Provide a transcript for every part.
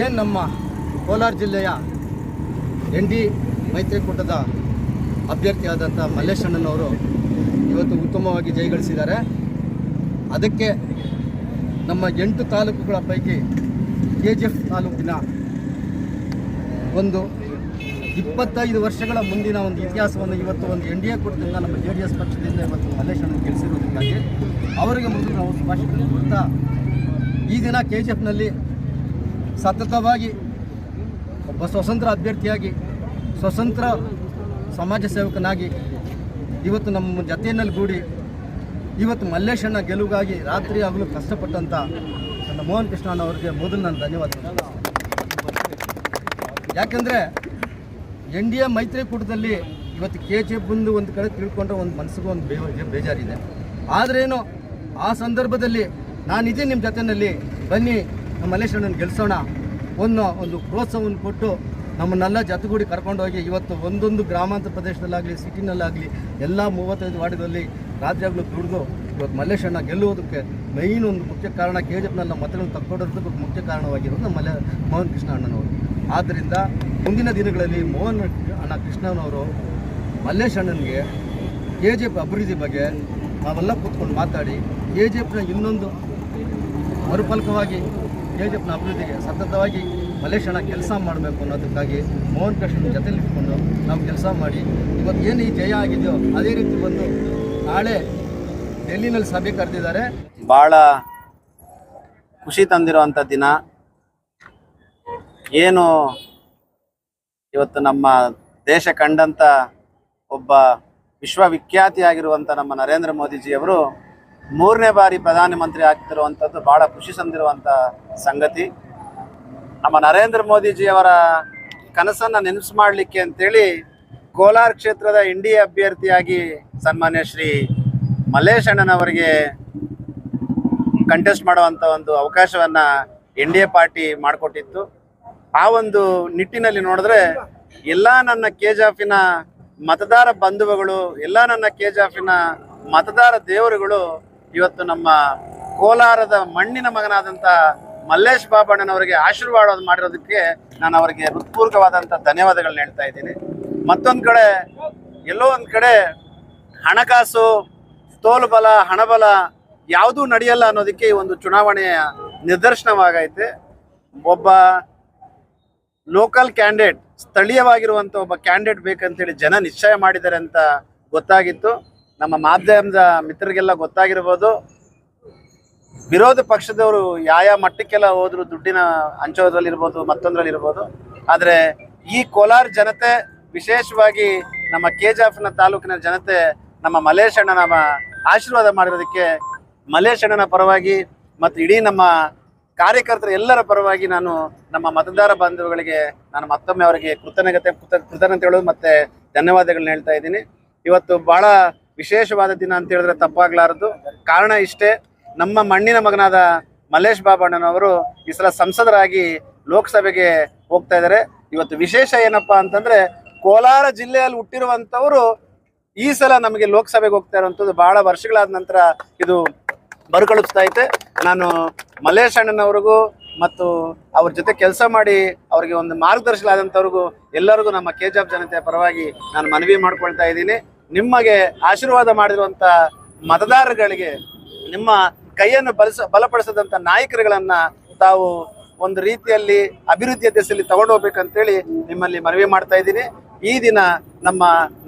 ಏನು ನಮ್ಮ ಕೋಲಾರ ಜಿಲ್ಲೆಯ ಎನ್ ಡಿ ಮೈತ್ರಿಕೂಟದ ಅಭ್ಯರ್ಥಿಯಾದಂಥ ಮಲ್ಲೇಶಣ್ಣನವರು ಇವತ್ತು ಉತ್ತಮವಾಗಿ ಜಯಗಳಿಸಿದ್ದಾರೆ ಅದಕ್ಕೆ ನಮ್ಮ ಎಂಟು ತಾಲೂಕುಗಳ ಪೈಕಿ ಕೆ ಜಿ ಎಫ್ ತಾಲೂಕಿನ ಒಂದು ಇಪ್ಪತ್ತೈದು ವರ್ಷಗಳ ಮುಂದಿನ ಒಂದು ಇತಿಹಾಸವನ್ನು ಇವತ್ತು ಒಂದು ಎನ್ ಡಿ ಎ ಕೂಟದಿಂದ ನಮ್ಮ ಜೆ ಡಿ ಎಸ್ ಪಕ್ಷದಿಂದ ಇವತ್ತು ಮಲ್ಲೇಶಣ್ಣ ಗೆಲ್ಲಿಸಿರೋದಕ್ಕಾಗಿ ಅವರಿಗೆ ಮೊದಲು ನಾವು ಶುಭಾಶಯ ಈ ದಿನ ಕೆ ಜಿ ಎಫ್ನಲ್ಲಿ ಸತತವಾಗಿ ಒಬ್ಬ ಸ್ವತಂತ್ರ ಅಭ್ಯರ್ಥಿಯಾಗಿ, ಸ್ವತಂತ್ರ ಸಮಾಜ ಸೇವಕನಾಗಿ ಇವತ್ತು ನಮ್ಮ ಜತೆಯಲ್ಲಿ ಕೂಡಿ, ಇವತ್ತು ಮಲ್ಲೇಶಣ್ಣ ಗೆಲುವಾಗಿ ರಾತ್ರಿ ಆಗಲು ಕಷ್ಟಪಟ್ಟಂಥ ನನ್ನ ಮೋಹನ್ ಕೃಷ್ಣನ್ ಅವರಿಗೆ ಮೊದಲು ನಾನು ಧನ್ಯವಾದ ಯಾಕೆಂದರೆ ಎನ್ ಡಿ ಎ ಮೈತ್ರಿಕೂಟದಲ್ಲಿ ಇವತ್ತು ಕೆ ಜಿ ಬಂದು ಒಂದು ಕಡೆ ತಿಳ್ಕೊಂಡ್ರೆ ಒಂದು ಮನಸ್ಸಿಗೂ ಒಂದು ಬೇವರಿಗೆ ಬೇಜಾರಿದೆ. ಆದ್ರೇನು ಆ ಸಂದರ್ಭದಲ್ಲಿ ನಾನಿದ್ದೀನಿ ನಿಮ್ಮ ಜೊತೆಯಲ್ಲಿ, ಬನ್ನಿ. ನಮ್ಮ ಮಲ್ಲೇಶಣ್ಣನ ಗೆಲ್ಸೋಣ ಒಂದು ಒಂದು ಪ್ರೋತ್ಸಾಹವನ್ನು ಕೊಟ್ಟು ನಮ್ಮನ್ನೆಲ್ಲ ಜೊತೆಗೂಡಿ ಕರ್ಕೊಂಡೋಗಿ ಇವತ್ತು ಒಂದೊಂದು ಗ್ರಾಮಾಂತರ ಪ್ರದೇಶದಲ್ಲಾಗಲಿ, ಸಿಟಿನಲ್ಲಾಗಲಿ, ಎಲ್ಲ ಮೂವತ್ತೈದು ವಾರ್ಡ್ಗಳಲ್ಲಿ ರಾಜ್ಯಗಳು ದುಡಿದು ಇವತ್ತು ಮಲ್ಲೇಶಣ್ಣ ಗೆಲ್ಲುವುದಕ್ಕೆ ಮೈನ್ ಒಂದು ಮುಖ್ಯ ಕಾರಣ ಕೆ ಜಿ ಮತಗಳನ್ನು ತಕ್ಕೊಡೋದಕ್ಕೆ ಮುಖ್ಯ ಕಾರಣವಾಗಿರೋದು ನಮ್ಮ ಮಲೆ, ಮೋಹನ್ ಕೃಷ್ಣ ಅಣ್ಣನವರು ಆದ್ದರಿಂದ ಮುಂದಿನ ದಿನಗಳಲ್ಲಿ ಮೋಹನ್ ಅಣ್ಣ ಕೃಷ್ಣನವರು ಮಲ್ಲೇಶ್ ಅಣ್ಣನಿಗೆ ಕೆ ಜಿ ಎಫ್ ಅಭಿವೃದ್ಧಿ ಬಗ್ಗೆ ನಾವೆಲ್ಲ ಕೂತ್ಕೊಂಡು ಮಾತಾಡಿ ಕೆ ಜಿ ಎಫ್ನ ಇನ್ನೊಂದು ಮರುಫಲಕವಾಗಿ ಕೆ ಜಿ ಎಫ್ನ ಅಭಿವೃದ್ಧಿಗೆ ಸತತವಾಗಿ ಮಲೇಷಣ ಕೆಲಸ ಮಾಡಬೇಕು ಅನ್ನೋದಕ್ಕಾಗಿ ಮೋಹನ್ ಕೃಷ್ಣನ ಜೊತೆಲಿ ಇಟ್ಕೊಂಡು ನಾವು ಕೆಲಸ ಮಾಡಿ, ಇವತ್ತು ಏನು ಈ ಜಯ ಆಗಿದೆಯೋ ಅದೇ ರೀತಿ ಬಂದು ನಾಳೆ ಡೆಲ್ಲಿನಲ್ಲಿ ಸಭೆ ಕರೆದಿದ್ದಾರೆ. ಭಾಳ ಖುಷಿ ತಂದಿರುವಂಥ ದಿನ. ಏನು ಇವತ್ತು ನಮ್ಮ ದೇಶ ಕಂಡಂಥ ಒಬ್ಬ ವಿಶ್ವವಿಖ್ಯಾತಿಯಾಗಿರುವಂಥ ನಮ್ಮ ನರೇಂದ್ರ ಮೋದಿಜಿಯವರು ಮೂರನೇ ಬಾರಿ ಪ್ರಧಾನಮಂತ್ರಿ ಆಗ್ತಿರುವಂಥದ್ದು ಭಾಳ ಖುಷಿ ತಂದಿರುವಂಥ ಸಂಗತಿ. ನಮ್ಮ ನರೇಂದ್ರ ಮೋದಿಜಿಯವರ ಕನಸನ್ನು ನೆನಪು ಮಾಡಲಿಕ್ಕೆ ಅಂತೇಳಿ ಕೋಲಾರ ಕ್ಷೇತ್ರದ ಎನ್ ಡಿ ಎ ಅಭ್ಯರ್ಥಿಯಾಗಿ ಸನ್ಮಾನ್ಯ ಶ್ರೀ ಮಲ್ಲೇಶ್ ಅಣ್ಣನವರಿಗೆ ಕಂಟೆಸ್ಟ್ ಮಾಡುವಂಥ ಒಂದು ಅವಕಾಶವನ್ನ ಎನ್ ಡಿ ಎ ಪಾರ್ಟಿ ಮಾಡಿಕೊಟ್ಟಿತ್ತು. ಆ ಒಂದು ನಿಟ್ಟಿನಲ್ಲಿ ನೋಡಿದ್ರೆ ಎಲ್ಲ ನನ್ನ ಕೆಜಾಫಿನ ಮತದಾರ ಬಂಧುಗಳು, ಎಲ್ಲ ನನ್ನ ಕೆಜಾಫಿನ ಮತದಾರ ದೇವರುಗಳು ಇವತ್ತು ನಮ್ಮ ಕೋಲಾರದ ಮಣ್ಣಿನ ಮಗನಾದಂಥ ಮಲ್ಲೇಶ್ ಬಾಬಣ್ಣನವರಿಗೆ ಆಶೀರ್ವಾದ ಮಾಡಿರೋದಕ್ಕೆ ನಾನು ಅವರಿಗೆ ಹೃತ್ಪೂರ್ವಕವಾದಂಥ ಧನ್ಯವಾದಗಳನ್ನ ಹೇಳ್ತಾ ಇದ್ದೀನಿ. ಮತ್ತೊಂದು ಕಡೆ, ಎಲ್ಲೋ ಒಂದು ಕಡೆ ಹಣಕಾಸು, ತೋಲುಬಲ, ಹಣಬಲ ಯಾವುದೂ ನಡೆಯಲ್ಲ ಅನ್ನೋದಕ್ಕೆ ಈ ಒಂದು ಚುನಾವಣೆಯ ನಿದರ್ಶನವಾಗೈತೆ. ಒಬ್ಬ ಲೋಕಲ್ ಕ್ಯಾಂಡಿಡೇಟ್ ಸ್ಥಳೀಯವಾಗಿರುವಂಥ ಒಬ್ಬ ಕ್ಯಾಂಡಿಡೇಟ್ ಬೇಕಂತೇಳಿ ಜನ ನಿಶ್ಚಯ ಮಾಡಿದ್ದಾರೆ ಅಂತ ಗೊತ್ತಾಗಿತ್ತು. ನಮ್ಮ ಮಾಧ್ಯಮದ ಮಿತ್ರರಿಗೆಲ್ಲ ಗೊತ್ತಾಗಿರ್ಬೋದು. ವಿರೋಧ ಪಕ್ಷದವರು ಯಾವ ಮಟ್ಟಕ್ಕೆಲ್ಲ ಹೋದ್ರು ದುಡ್ಡಿನ ಹಂಚೋದ್ರಲ್ಲಿರ್ಬೋದು ಮತ್ತೊಂದರಲ್ಲಿರ್ಬೋದು. ಆದರೆ ಈ ಕೋಲಾರ ಜನತೆ, ವಿಶೇಷವಾಗಿ ನಮ್ಮ ಕೆಜಾಫ್ನ ತಾಲೂಕಿನ ಜನತೆ, ನಮ್ಮ ಮಲೇಶ್ ಅಣ್ಣ ನಮ್ಮ ಆಶೀರ್ವಾದ ಮಾಡಿರೋದಕ್ಕೆ ಮಲೇಶ್ ಅಣ್ಣನ ಪರವಾಗಿ ಮತ್ತು ಇಡೀ ನಮ್ಮ ಕಾರ್ಯಕರ್ತರ ಎಲ್ಲರ ಪರವಾಗಿ ನಾನು ನಮ್ಮ ಮತದಾರ ಬಾಂಧವಗಳಿಗೆ ನಾನು ಮತ್ತೊಮ್ಮೆ ಅವರಿಗೆ ಕೃತಜ್ಞತೆ ಕೃತಜ್ಞತೆಗಳು ಮತ್ತೆ ಧನ್ಯವಾದಗಳನ್ನ ಹೇಳ್ತಾ ಇದ್ದೀನಿ. ಇವತ್ತು ಬಹಳ ವಿಶೇಷವಾದ ದಿನ ಅಂತ ಹೇಳಿದ್ರೆ ತಪ್ಪಾಗ್ಲಾರದು. ಕಾರಣ ಇಷ್ಟೇ, ನಮ್ಮ ಮಣ್ಣಿನ ಮಗನಾದ ಮಲ್ಲೇಶ್ ಬಾಬಣ್ಣನವರು ಈ ಸಲ ಸಂಸದರಾಗಿ ಲೋಕಸಭೆಗೆ ಹೋಗ್ತಾ ಇದ್ದಾರೆ. ಇವತ್ತು ವಿಶೇಷ ಏನಪ್ಪಾ ಅಂತಂದ್ರೆ, ಕೋಲಾರ ಜಿಲ್ಲೆಯಲ್ಲಿ ಹುಟ್ಟಿರುವಂತವರು ಈ ಸಲ ನಮಗೆ ಲೋಕಸಭೆಗೆ ಹೋಗ್ತಾ ಇರುವಂತದ್ದು ಬಹಳ ವರ್ಷಗಳಾದ ನಂತರ ಇದು ಮರುಕಳಿಸ್ತಾ ಐತೆ. ನಾನು ಮಲ್ಲೇಶ್ ಅಣ್ಣನವ್ರಿಗೂ ಮತ್ತು ಅವ್ರ ಜೊತೆ ಕೆಲಸ ಮಾಡಿ ಅವರಿಗೆ ಒಂದು ಮಾರ್ಗದರ್ಶನ ಆದಂಥವ್ರಿಗೂ ಎಲ್ಲರಿಗೂ ನಮ್ಮ ಕೆಜಾಬ್ ಜನತೆಯ ಪರವಾಗಿ ನಾನು ಮನವಿ ಮಾಡ್ಕೊಳ್ತಾ ಇದ್ದೀನಿ. ನಿಮಗೆ ಆಶೀರ್ವಾದ ಮಾಡಿರುವಂತ ಮತದಾರರುಗಳಿಗೆ ನಿಮ್ಮ ಕೈಯನ್ನು ಬಲಸ, ಬಲಪಡಿಸದಂತ ನಾಯಕರುಗಳನ್ನ ತಾವು ಒಂದು ರೀತಿಯಲ್ಲಿ ಅಭಿವೃದ್ಧಿಯ ದಿಸೆಯಲ್ಲಿ ತಗೊಂಡು ಹೋಗ್ಬೇಕಂತೇಳಿ ನಿಮ್ಮಲ್ಲಿ ಮನವಿ ಮಾಡ್ತಾ ಇದ್ದೀನಿ ಈ ದಿನ ನಮ್ಮ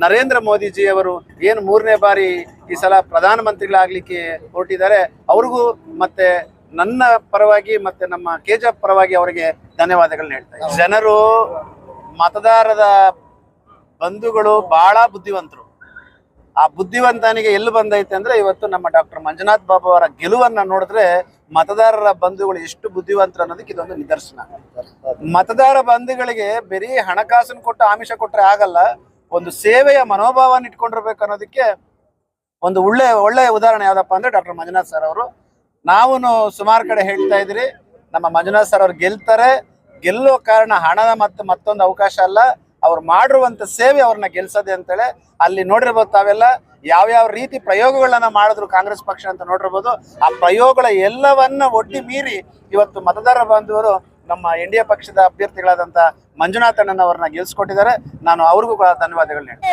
ನರೇಂದ್ರ ಮೋದಿಜಿಯವರು ಏನು ಮೂರನೇ ಬಾರಿ ಈ ಸಲ ಪ್ರಧಾನಮಂತ್ರಿಗಳಾಗ್ಲಿಕ್ಕೆ ಹೊರಟಿದ್ದಾರೆ, ಅವ್ರಿಗೂ ಮತ್ತೆ ನನ್ನ ಪರವಾಗಿ ಮತ್ತೆ ನಮ್ಮ ಕೆಜ ಪರವಾಗಿ ಅವರಿಗೆ ಧನ್ಯವಾದಗಳನ್ನ ಹೇಳ್ತಾರೆ. ಜನರು ಮತದಾರದ ಬಂಧುಗಳು ಬಹಳ ಬುದ್ಧಿವಂತರು ಆ ಬುದ್ಧಿವಂತನಿಗೆ ಎಲ್ಲಿ ಬಂದೈತೆ ಅಂದ್ರೆ ಇವತ್ತು ನಮ್ಮ ಡಾಕ್ಟರ್ ಮಂಜುನಾಥ್ ಬಾಬು ಅವರ ಗೆಲುವನ್ನ ನೋಡಿದ್ರೆ ಮತದಾರರ ಬಂಧುಗಳು ಎಷ್ಟು ಬುದ್ಧಿವಂತರು ಅನ್ನೋದಕ್ಕೆ ಇದೊಂದು ನಿದರ್ಶನ. ಮತದಾರ ಬಂಧುಗಳಿಗೆ ಬರೀ ಹಣಕಾಸನ್ನು ಕೊಟ್ಟು ಆಮಿಷ ಕೊಟ್ರೆ ಆಗಲ್ಲ, ಒಂದು ಸೇವೆಯ ಮನೋಭಾವನ ಇಟ್ಕೊಂಡಿರ್ಬೇಕು ಅನ್ನೋದಕ್ಕೆ ಒಂದು ಒಳ್ಳೆ ಒಳ್ಳೆಯ ಉದಾಹರಣೆ ಯಾವ್ದಪ್ಪ ಅಂದ್ರೆ ಡಾಕ್ಟರ್ ಮಂಜುನಾಥ್ ಸರ್ ಅವರು. ನಾವು ಸುಮಾರು ಕಡೆ ಹೇಳ್ತಾ ಇದ್ರಿ, ನಮ್ಮ ಮಂಜುನಾಥ್ ಸರ್ ಅವ್ರು ಗೆಲ್ತಾರೆ. ಗೆಲ್ಲೋ ಕಾರಣ ಹಣದ ಮತ್ತು ಮತ್ತೊಂದು ಅವಕಾಶ ಅಲ್ಲ. ಅವ್ರು ಮಾಡಿರುವಂತ ಸೇವೆ ಅವ್ರನ್ನ ಗೆಲ್ಸೋದೆ ಅಂತೇಳಿ ಅಲ್ಲಿ ನೋಡಿರ್ಬೋದು ತಾವೆಲ್ಲ ಯಾವ್ಯಾವ ರೀತಿ ಪ್ರಯೋಗಗಳನ್ನ ಮಾಡಿದ್ರು ಕಾಂಗ್ರೆಸ್ ಪಕ್ಷ ಅಂತ ನೋಡಿರ್ಬೋದು ಆ ಪ್ರಯೋಗಗಳ ಎಲ್ಲವನ್ನ ಒಡ್ಡಿ ಮೀರಿ ಇವತ್ತು ಮತದಾರ ಬಾಂಧವರು ನಮ್ಮ ಎನ್ ಡಿ ಎ ಪಕ್ಷದ ಅಭ್ಯರ್ಥಿಗಳಾದಂಥ ಮಂಜುನಾಥ್ ಅವ್ರನ್ನ ಗೆಲ್ಸ್ಕೊಟ್ಟಿದ್ದಾರೆ. ನಾನು ಅವ್ರಿಗೂ ಕೂಡ ಧನ್ಯವಾದಗಳು ಹೇಳ್ತೀನಿ